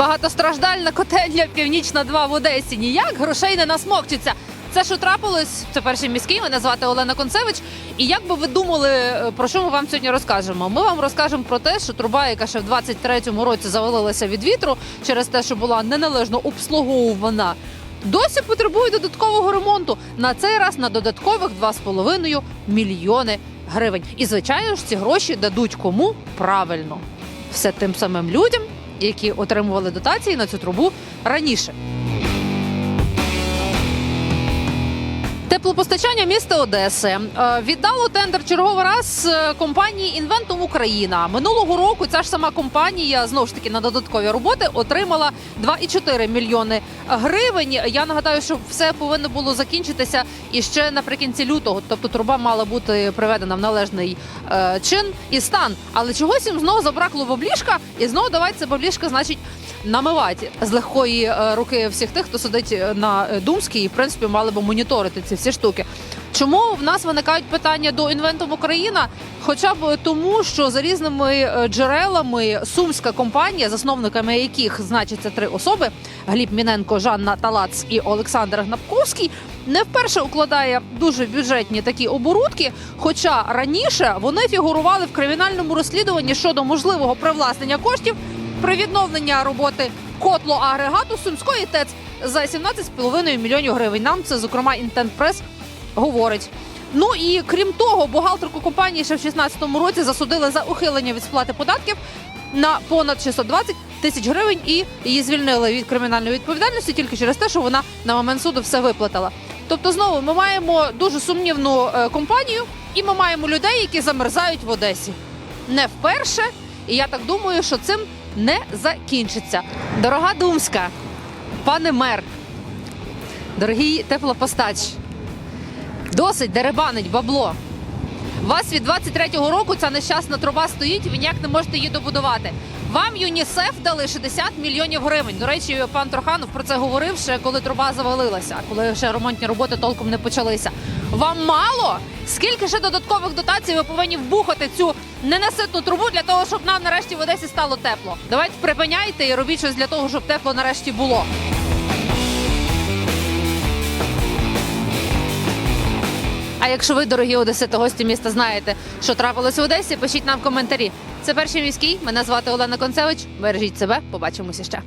Багатостраждальна котельня Північна 2 в Одесі. Ніяк грошей не насмокчиться. Це що трапилось? Це перший міський. Мене звати Олена Концевич. І як би ви думали, е, про що ми вам сьогодні розкажемо? Ми вам розкажемо про те, що труба, яка ще в 23-му році завалилася від вітру через те, що була неналежно обслуговувана, досі потребує додаткового ремонту. На цей раз на додаткових 2,5 мільйони гривень. І звичайно ж, ці гроші дадуть кому правильно все тим самим людям, які отримували дотації на цю трубу раніше. Теплопостачання міста Одеси е, віддало тендер черговий раз е, компанії Інвентум Україна. Минулого року ця ж сама компанія знову ж таки на додаткові роботи отримала 2,4 мільйони гривень. Я нагадаю, що все повинно було закінчитися і ще наприкінці лютого. Тобто труба мала бути приведена в належний е, чин і стан. Але чогось їм знову забракло баблішка, і знову давайте це баблішка, значить. Намивати з легкої е, руки всіх тих, хто сидить е, на е, Думській, і в принципі мали би моніторити ці всі штуки. Чому в нас виникають питання до інвентом Україна? Хоча б тому, що за різними джерелами сумська компанія, засновниками яких значаться три особи: Гліб Міненко, Жанна Талац і Олександр Гнапковський, не вперше укладає дуже бюджетні такі оборудки. Хоча раніше вони фігурували в кримінальному розслідуванні щодо можливого привласнення коштів при відновленні роботи котлу агрегату Сумської ТЕЦ за 17,5 мільйонів гривень. Нам це, зокрема, Інтент Прес говорить. Ну і крім того, бухгалтерку компанії ще в 2016 році засудили за ухилення від сплати податків на понад 620 тисяч гривень і її звільнили від кримінальної відповідальності тільки через те, що вона на момент суду все виплатила. Тобто, знову ми маємо дуже сумнівну е, компанію, і ми маємо людей, які замерзають в Одесі. Не вперше, і я так думаю, що цим не закінчиться. Дорога Думська, пане мер, дорогий теплопостач, досить деребанить бабло. У вас від 23-го року ця нещасна труба стоїть, ви ніяк не можете її добудувати. Вам ЮНІСЕФ дали 60 мільйонів гривень. До речі, пан Троханов про це говорив ще коли труба завалилася, коли ще ремонтні роботи толком не почалися. Вам мало? Скільки ще додаткових дотацій ви повинні вбухати цю ненаситну трубу для того, щоб нам нарешті в Одесі стало тепло? Давайте припиняйте і робіть щось для того, щоб тепло нарешті було. А якщо ви, дорогі одесити, гості міста, знаєте, що трапилось в Одесі, пишіть нам коментарі. Це перший міський. Мене звати Олена Концевич. Бережіть себе. Побачимося ще.